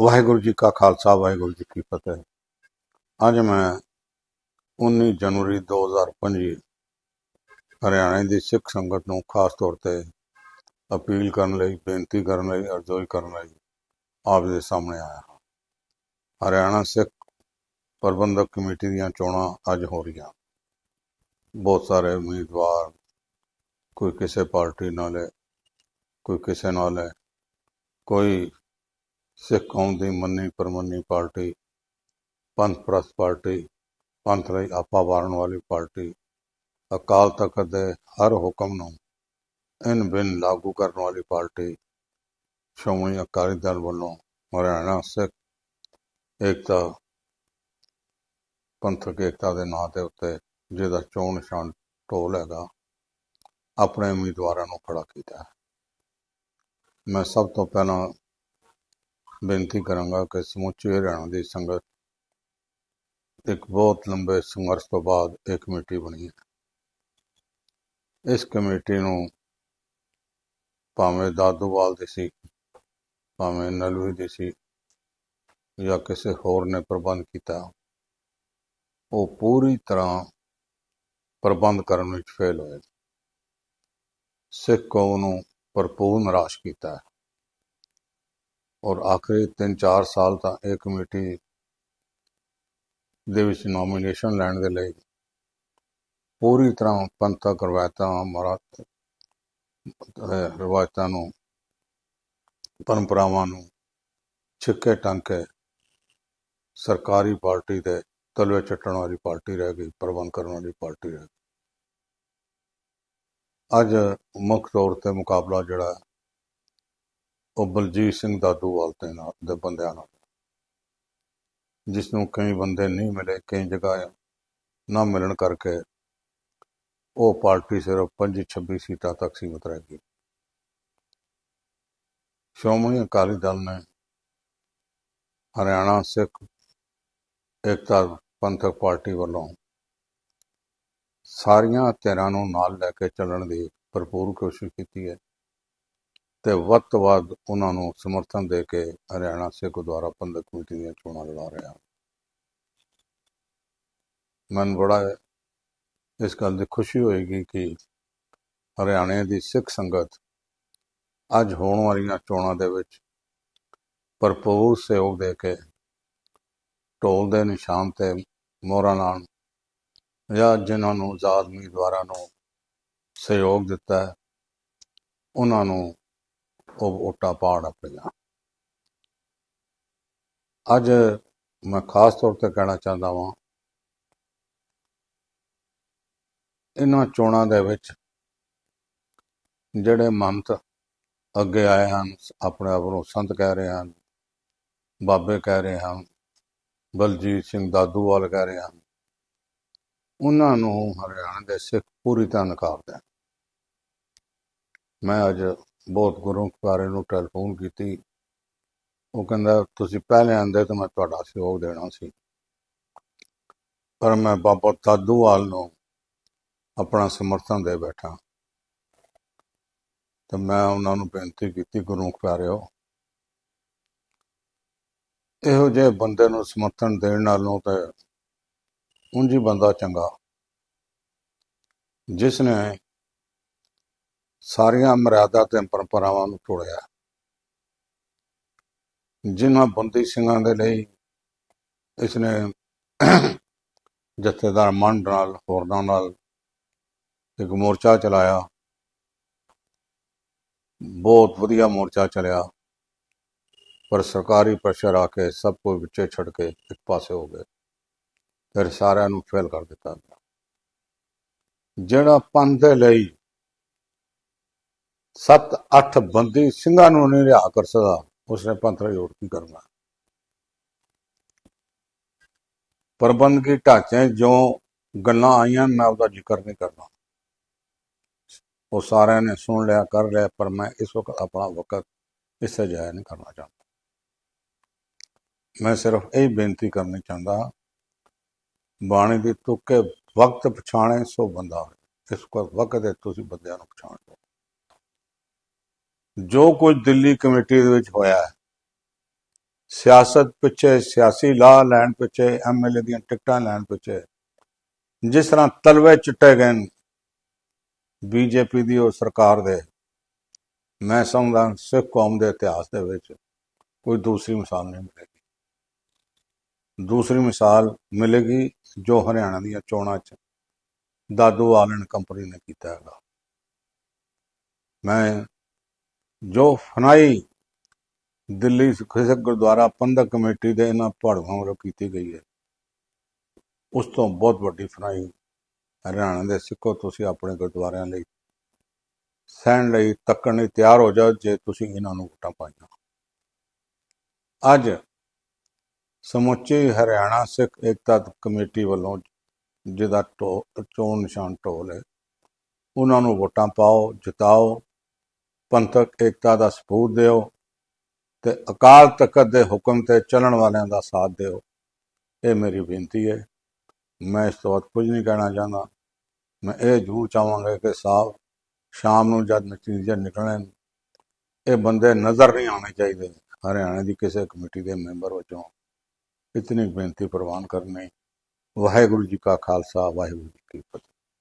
ਵਾਹਿਗੁਰੂ ਜੀ ਕਾ ਖਾਲਸਾ, ਵਾਹਿਗੁਰੂ ਜੀ ਕੀ ਫਤਿਹ। ਅੱਜ ਮੈਂ 19 ਜਨਵਰੀ 2025 ਹਰਿਆਣਾ ਦੀ ਸਿੱਖ ਸੰਗਤ ਨੂੰ ਖਾਸ ਤੌਰ ਤੇ ਅਪੀਲ ਕਰਨ ਲਈ, ਬੇਨਤੀ ਕਰਨ ਲਈ ਅਰਜ਼ੋਈ ਕਰਨ ਲਈ ਆਪ ਦੇ ਸਾਹਮਣੇ ਆਇਆ ਹਾਂ। ਹਰਿਆਣਾ ਸਿੱਖ ਪ੍ਰਬੰਧਕ ਕਮੇਟੀ ਦੀਆਂ ਚੋਣਾਂ ਅੱਜ ਹੋ ਰਹੀਆਂ। ਬਹੁਤ ਸਾਰੇ ਉਮੀਦਵਾਰ, ਕੋਈ ਕਿਸੇ ਪਾਰਟੀ ਨਾਲ ਹੈ, ਕੋਈ ਕਿਸੇ ਨਾਲ ਹੈ, ਕੋਈ ਸਿੱਖ ਕੌਮ ਦੀ ਮੰਨੀ ਪਰਮੰਨੀ ਪਾਰਟੀ, ਪੰਥ ਪ੍ਰਸਤ ਪਾਰਟੀ, ਪੰਥ ਲਈ ਆਪਾ ਵਾਰਨ ਵਾਲੀ ਪਾਰਟੀ, ਅਕਾਲ ਤਖਤ ਦੇ ਹਰ ਹੁਕਮ ਨੂੰ ਇਨ ਬਿਨ ਲਾਗੂ ਕਰਨ ਵਾਲੀ ਪਾਰਟੀ, ਸ਼੍ਰੋਮਣੀ ਅਕਾਲੀ ਦਲ ਵੱਲੋਂ ਹਰਿਆਣਾ ਸਿੱਖ ਏਕਤਾ, ਪੰਥਕ ਏਕਤਾ ਦੇ ਨਾਂ ਦੇ ਉੱਤੇ ਜਿਹਦਾ ਚੋਣ ਨਿਸ਼ਾਨ ਢੋਲ ਹੈਗਾ, ਆਪਣੇ ਉਮੀਦਵਾਰਾਂ ਨੂੰ ਖੜਾ ਕੀਤਾ ਮੈਂ ਸਭ ਤੋਂ ਪਹਿਲਾਂ ਬੇਨਤੀ ਕਰਾਂਗਾ ਕਿ ਸਮੁੱਚੀ ਹਰਿਆਣਾ ਦੀ ਸੰਗਤ ਇੱਕ ਬਹੁਤ ਲੰਬੇ ਸੰਘਰਸ਼ ਤੋਂ ਬਾਅਦ ਇਹ ਕਮੇਟੀ ਬਣੀ ਹੈ। ਇਸ ਕਮੇਟੀ ਨੂੰ ਭਾਵੇਂ ਦਾਦੂਵਾਲ ਦੀ ਸੀ, ਭਾਵੇਂ ਨਲੂਈ ਦੀ ਸੀ ਜਾਂ ਕਿਸੇ ਹੋਰ ਨੇ ਪ੍ਰਬੰਧ ਕੀਤਾ, ਉਹ ਪੂਰੀ ਤਰ੍ਹਾਂ ਪ੍ਰਬੰਧ ਕਰਨ ਵਿੱਚ ਫੇਲ ਹੋਏ। ਸਿੱਖ ਕੌਮ ਨੂੰ ਭਰਪੂਰ ਨਿਰਾਸ਼ ਕੀਤਾ ਹੈ। ਔਰ ਆਖਰੀ 3-4 ਸਾਲ ਤਾਂ ਇਹ ਕਮੇਟੀ ਦੇ ਵਿੱਚ ਨੋਮੀਨੇਸ਼ਨ ਲੈਣ ਦੇ ਲਈ ਪੂਰੀ ਤਰ੍ਹਾਂ ਪੰਥਕ ਰਵਾਇਤਾਂ ਮਰਾਤ ਰਵਾਇਤਾਂ ਨੂੰ, ਪਰੰਪਰਾਵਾਂ ਨੂੰ ਛਿੱਕੇ ਟੰਕੇ ਸਰਕਾਰੀ ਪਾਰਟੀ ਦੇ ਤਲਵੇ ਚੱਟਣ ਵਾਲੀ ਪਾਰਟੀ ਰਹਿ ਗਈ, ਪ੍ਰਬੰਧ ਕਰਨ ਵਾਲੀ ਪਾਰਟੀ ਰਹਿ ਗਈ। ਅੱਜ ਮੁੱਖ ਤੌਰ ਤੇ ਮੁਕਾਬਲਾ ਜਿਹੜਾ ਉਹ ਬਲਜੀਤ ਸਿੰਘ ਦਾਦੂਵਾਲ ਤੇ ਨਾਲ, ਦੇ ਬੰਦਿਆਂ ਨਾਲ। ਜਿਸ ਨੂੰ ਕਈ ਬੰਦੇ ਨਹੀਂ ਮਿਲੇ, ਕਈ ਜਗ੍ਹਾ ਨਾ ਮਿਲਣ ਕਰਕੇ ਉਹ ਪਾਰਟੀ ਸਿਰਫ 25-26 ਸੀਟਾਂ ਤੱਕ ਸੀਮਤ ਰਹਿ ਗਈ। ਸ਼੍ਰੋਮਣੀ ਅਕਾਲੀ ਦਲ ਨੇ ਹਰਿਆਣਾ, ਸਿੱਖ, ਏਕਤਾ, ਪੰਥਕ ਪਾਰਟੀ ਵੱਲੋਂ ਸਾਰੀਆਂ ਧਿਰਾਂ ਨੂੰ ਨਾਲ ਲੈ ਕੇ ਚੱਲਣ ਦੀ ਭਰਪੂਰ ਕੋਸ਼ਿਸ਼ ਕੀਤੀ ਹੈ। ਤੇ ਵੱਧ ਤੋਂ ਵੱਧ ਉਹਨਾਂ ਨੂੰ ਸਮਰਥਨ ਦੇ ਕੇ ਹਰਿਆਣਾ ਸਿੱਖ ਗੁਰਦੁਆਰਾ ਪ੍ਰਬੰਧਕ ਕਮੇਟੀ ਦੀਆਂ ਚੋਣਾਂ ਲੜਾ ਰਿਹਾ ਮਨ ਬੜਾ ਇਸ ਗੱਲ ਦੀ ਖੁਸ਼ੀ ਹੋਏਗੀ ਕਿ ਹਰਿਆਣੇ ਦੀ ਸਿੱਖ ਸੰਗਤ ਅੱਜ ਹੋਣ ਵਾਲੀਆਂ ਚੋਣਾਂ ਦੇ ਵਿੱਚ ਭਰਪੂਰ ਸਹਿਯੋਗ ਦੇ ਕੇ ਢੋਲ ਦੇ ਨਿਸ਼ਾਨ ਤੇ ਮੋਹਰਾਂ ਨਾਲ ਜਾਂ ਜਿਨ੍ਹਾਂ ਨੂੰ ਆਜ਼ਾਦ ਉਮੀਦਵਾਰਾਂ ਨੂੰ ਸਹਿਯੋਗ ਦਿੱਤਾ ਉਹਨਾਂ ਨੂੰ ਉਹ ਵੋਟਾਂ ਪਾਉਣ ਆਪਣੀਆਂ। ਅੱਜ ਮੈਂ ਖਾਸ ਤੌਰ ਤੇ ਕਹਿਣਾ ਚਾਹੁੰਦਾ ਵਾਂ, ਇਹਨਾਂ ਚੋਣਾਂ ਦੇ ਵਿੱਚ ਜਿਹੜੇ ਮੰਤ ਅੱਗੇ ਆਏ ਹਨ, ਆਪਣੇ ਆਪ ਨੂੰ ਸੰਤ ਕਹਿ ਰਹੇ ਹਨ, ਬਾਬੇ ਕਹਿ ਰਹੇ ਹਨ, ਬਲਜੀਤ ਸਿੰਘ ਦਾਦੂਵਾਲ ਕਹਿ ਰਹੇ ਹਨ, ਉਹਨਾਂ ਨੂੰ ਹਰਿਆਣਾ ਦੇ ਸਿੱਖ ਪੂਰੀ ਤਰ੍ਹਾਂ ਨਕਾਰਦੇ ਮੈਂ ਅੱਜ ਬਹੁਤ ਗੁਰੂ ਪਿਆਰੇ ਨੂੰ ਟੈਲੀਫੋਨ ਕੀਤੀ। ਉਹ ਕਹਿੰਦਾ, ਤੁਸੀਂ ਪਹਿਲੇ ਆਂਦੇ ਤਾਂ ਮੈਂ ਤੁਹਾਡਾ ਸਹਿਯੋਗ ਦੇਣਾ ਸੀ। ਪਰ ਮੈਂ ਬਾਬਾ ਦਾਦੂਵਾਲ ਨੂੰ ਆਪਣਾ ਸਮਰਥਨ ਦੇ ਬੈਠਾ। ਤੇ ਮੈਂ ਉਹਨਾਂ ਨੂੰ ਬੇਨਤੀ ਕੀਤੀ, ਗੁਰੂ ਪਿਆਰਿਓ, ਇਹੋ ਜਿਹੇ ਬੰਦੇ ਨੂੰ ਸਮਰਥਨ ਦੇਣ ਨਾਲੋਂ ਤੇ ਉਂਝ ਹੀ ਬੰਦਾ ਚੰਗਾ। ਜਿਸ ਨੇ ਸਾਰੀਆਂ ਮਰਿਆਦਾ ਤੇ ਪਰੰਪਰਾਵਾਂ ਨੂੰ ਤੋੜਿਆ। ਜਿਨ੍ਹਾਂ ਬੰਦੀ ਸਿੰਘਾਂ ਦੇ ਲਈ ਇਸਨੇ ਜਥੇਦਾਰ ਮੰਡ ਨਾਲ, ਹੋਰਨਾਂ ਨਾਲ ਇੱਕ ਮੋਰਚਾ ਚਲਾਇਆ। ਬਹੁਤ ਵਧੀਆ ਮੋਰਚਾ ਚਲਿਆ, ਪਰ ਸਰਕਾਰੀ ਪ੍ਰੈਸ਼ਰ ਆ ਕੇ ਸਭ ਕੁਝ ਵਿੱਚੇ ਛੱਡ ਕੇ ਇੱਕ ਪਾਸੇ ਹੋ ਗਏ ਫਿਰ ਸਾਰਿਆਂ ਨੂੰ ਫੇਲ ਕਰ ਦਿੱਤਾ ਗਿਆ। ਜਿਹੜਾ ਪੰਥ ਦੇ ਲਈ 7-8 ਬੰਦੀ ਸਿੰਘਾਂ ਨੂੰ ਨਹੀਂ ਰਿਹਾ ਕਰ ਸਕਦਾ। ਉਸਨੇ ਪੰਥ ਲਈ ਕੀ ਕਰਨਾ? ਪ੍ਰਬੰਧਕੀ ਢਾਂਚੇ ਜੋ ਗੱਲਾਂ ਆਈਆਂ, ਮੈਂ ਉਹਦਾ ਜ਼ਿਕਰ ਨਹੀਂ ਕਰਨਾ ਉਹ ਸਾਰਿਆਂ ਨੇ ਸੁਣ ਲਿਆ, ਕਰ ਲਿਆ, ਪਰ ਮੈਂ ਇਸ ਵਕਤ ਆਪਣਾ ਵਕਤ ਇਸੇ ਤੇ ਜਾਇਆ ਨਹੀਂ ਕਰਨਾ ਚਾਹੁੰਦਾ। ਮੈਂ ਸਿਰਫ ਇਹ ਬੇਨਤੀ ਕਰਨੀ ਚਾਹੁੰਦਾ, ਬਾਣੀ ਦੀ ਤੁਕੇ ਵਕਤ ਪਛਾਣੇ ਸੋ ਬੰਦਾ ਹੋਏ। ਇਸ ਵਕਤ ਵਕਤ ਦੇ ਤੁਸੀਂ ਬੰਦਿਆਂ ਨੂੰ ਪਛਾਣ ਲਓ ਜੋ ਕੁਝ ਦਿੱਲੀ ਕਮੇਟੀ ਦੇ ਵਿੱਚ ਹੋਇਆ ਸਿਆਸਤ ਪਿੱਛੇ, ਸਿਆਸੀ ਲਾਹ ਲੈਣ ਪਿੱਛੇ ਐਮਐਲਏ ਦੀਆਂ ਟਿਕਟਾਂ ਲੈਣ ਪਿੱਛੇ, ਜਿਸ ਤਰ੍ਹਾਂ ਤਲਵੇ ਚਿੱਟੇ ਗਏ ਨੇ ਬੀਜੇਪੀ ਦੀ ਉਹ ਸਰਕਾਰ ਦੇ, ਮੈਂ ਸਮਝਦਾ ਸਿੱਖ ਕੌਮ ਦੇ ਇਤਿਹਾਸ ਦੇ ਵਿੱਚ ਕੋਈ ਦੂਸਰੀ ਮਿਸਾਲ ਨਹੀਂ ਮਿਲੇਗੀ। ਦੂਸਰੀ ਮਿਸਾਲ ਮਿਲੇਗੀ ਜੋ ਹਰਿਆਣਾ ਦੀਆਂ ਚੋਣਾਂ 'ਚ ਦਾਦੂ ਆਲਨ ਕੰਪਨੀ ਨੇ ਕੀਤਾ ਹੈਗਾ। ਮੈਂ ਜੋ ਫਨਾਈ ਦਿੱਲੀ ਸਿੱਖ ਗੁਰਦੁਆਰਾ ਪੰਦਕ ਕਮੇਟੀ ਦੇ ਇਹਨਾਂ ਪਹਾੜਾਂ ਵੱਲੋਂ ਕੀਤੀ ਗਈ ਹੈ। ਉਸ ਤੋਂ ਬਹੁਤ ਵੱਡੀ ਫਨਾਈ ਹਰਿਆਣਾ ਦੇ ਸਿੱਖੋ, ਤੁਸੀਂ ਆਪਣੇ ਗੁਰਦੁਆਰਿਆਂ ਲਈ ਸਹਿਣ ਲਈ ਤੱਕਣ ਲਈ ਤਿਆਰ ਹੋ ਜਾਓ ਜੇ ਤੁਸੀਂ ਇਹਨਾਂ ਨੂੰ ਵੋਟਾਂ ਪਾਈਆਂ। ਅੱਜ ਸਮੁੱਚੀ ਹਰਿਆਣਾ ਸਿੱਖ ਏਕਤਾ ਕਮੇਟੀ ਵੱਲੋਂ ਜਿਹਦਾ ਟੋ- ਚੋਣ ਨਿਸ਼ਾਨ ਢੋਲ ਹੈ, ਉਹਨਾਂ ਨੂੰ ਵੋਟਾਂ ਪਾਓ, ਜਿਤਾਓ ਪੰਥਕ ਏਕਤਾ ਦਾ ਸਬੂਤ ਦਿਓ ਤੇ ਅਕਾਲ ਤਖਤ ਦੇ ਹੁਕਮ ਤੇ ਚੱਲਣ ਵਾਲਿਆਂ ਦਾ ਸਾਥ ਦਿਓ। ਇਹ ਮੇਰੀ ਬੇਨਤੀ ਹੈ। ਮੈਂ ਇਸ ਤੋਂ ਵੱਧ ਕੁਝ ਨਹੀਂ ਕਹਿਣਾ ਚਾਹੁੰਦਾ। ਮੈਂ ਇਹ ਜ਼ਰੂਰ ਚਾਹਾਂਗਾ ਕਿ ਸਾਹਿਬ ਸ਼ਾਮ ਨੂੰ ਜਦ ਨਤੀਜੇ ਨਿਕਲਣ ਇਹ ਬੰਦੇ ਨਜ਼ਰ ਨਹੀਂ ਆਉਣੇ ਚਾਹੀਦੇ। ਹਰਿਆਣਾ ਦੀ ਕਿਸੇ ਕਮੇਟੀ ਦੇ ਮੈਂਬਰ ਵਜੋਂ ਇਤਨੀ ਬੇਨਤੀ ਪ੍ਰਵਾਨ ਕਰਨੀ। ਵਾਹਿਗੁਰੂ ਜੀ ਕਾ ਖਾਲਸਾ, ਵਾਹਿਗੁਰੂ ਜੀ ਕੀ ਫਤਿਹ।